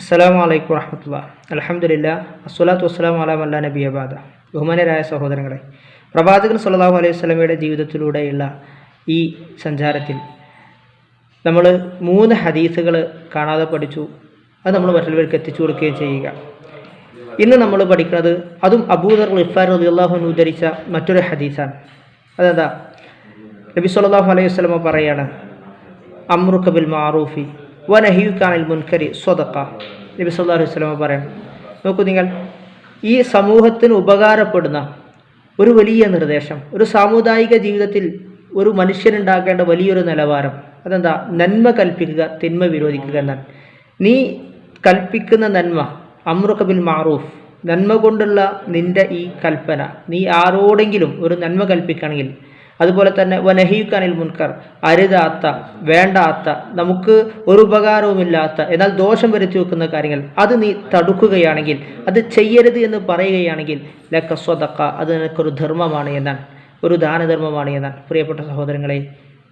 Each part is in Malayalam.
അസ്സലാമു വലൈക്കും വറഹമത്തുള്ള അലഹമില്ല അസ്വലാത്തു വസ്സലാം അലാമല്ല നബി അബാദ ബഹുമാനരായ സഹോദരങ്ങളെ പ്രവാചകൻ സുല്ലാഹു അലൈഹി സ്വലമയുടെ ജീവിതത്തിലൂടെയുള്ള ഈ സഞ്ചാരത്തിൽ നമ്മൾ മൂന്ന് ഹദീസുകൾ കാണാതെ പഠിച്ചു അത് നമ്മൾ മറ്റുള്ളവർക്ക് എത്തിച്ചു കൊടുക്കുകയും ചെയ്യുക. ഇന്ന് നമ്മൾ പഠിക്കുന്നത് അതും അബൂദർ ഇഫാർ റളിയല്ലാഹു അൻഹു ഉദ്ധരിച്ച മറ്റൊരു ഹദീസാണ്. അതെന്താ? നബി സുല്ലാഹു അലൈഹി വസല്ലമ പറയാണ് അമ്രുക ബിൽ മാറൂഫി വനഹിയുക്കാനിൽ മുൻകരി സ്വതക്ക. നബി സല്ലല്ലാഹു അലൈഹി പറയാം നോക്കൂ നിങ്ങൾ ഈ സമൂഹത്തിന് ഉപകാരപ്പെടുന്ന ഒരു വലിയ നിർദ്ദേശം ഒരു സാമുദായിക ജീവിതത്തിൽ ഒരു മനുഷ്യനുണ്ടാക്കേണ്ട വലിയൊരു നിലവാരം അതെന്താ? നന്മ കൽപ്പിക്കുക തിന്മ വിരോധിക്കുക എന്നാൽ നീ കൽപ്പിക്കുന്ന നന്മ അമ്രുഖ ബിൽ മാറൂഫ് നന്മ കൊണ്ടുള്ള നിന്റെ ഈ കൽപ്പന നീ ആരോടെങ്കിലും ഒരു നന്മ കൽപ്പിക്കുകയാണെങ്കിൽ അതുപോലെ തന്നെ വനഹിയുക്കാനിൽ മുൻകർ. അരുതാത്ത വേണ്ടാത്ത നമുക്ക് ഒരു ഉപകാരവുമില്ലാത്ത എന്നാൽ ദോഷം വരുത്തി വെക്കുന്ന കാര്യങ്ങൾ. അത് നീ തടുക്കുകയാണെങ്കിൽ അത് ചെയ്യരുത് എന്ന് പറയുകയാണെങ്കിൽ ലക്ക സ്വതക്ക അത് നിനക്കൊരു ധർമ്മമാണ് എന്നാണ്. ഒരു ദാനധർമ്മമാണ് എന്നാണ്. പ്രിയപ്പെട്ട സഹോദരങ്ങളെ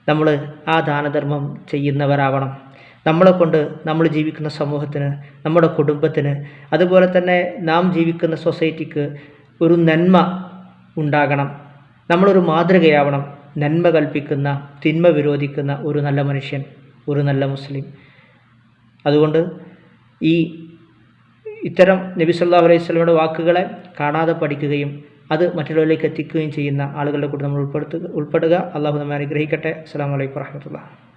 നമ്മൾ ആ ദാനധർമ്മം ചെയ്യുന്നവരാവണം. നമ്മളെ കൊണ്ട് നമ്മൾ ജീവിക്കുന്ന സമൂഹത്തിന് നമ്മുടെ കുടുംബത്തിന് അതുപോലെ തന്നെ നാം ജീവിക്കുന്ന സൊസൈറ്റിക്ക് ഒരു നന്മ ഉണ്ടാകണം. നമ്മളൊരു മാതൃകയാവണം നന്മ കൽപ്പിക്കുന്ന തിന്മ വിരോധിക്കുന്ന ഒരു നല്ല മനുഷ്യൻ ഒരു നല്ല മുസ്ലിം. അതുകൊണ്ട് ഈ ഇത്തരം നബി സല്ലല്ലാഹു അലൈഹി സ്വലമയുടെ വാക്കുകളെ കാണാതെ പഠിക്കുകയും അത് മറ്റുള്ളവരിലേക്ക് എത്തിക്കുകയും ചെയ്യുന്ന ആളുകളുടെ കൂടെ നമ്മൾ ഉൾപ്പെടുത്തുക ഉൾപ്പെടുക. അള്ളാഹു നമ്മെ അനുഗ്രഹിക്കട്ടെ. അസ്സാം വലൈക്കും വാഹമത്തുള്ള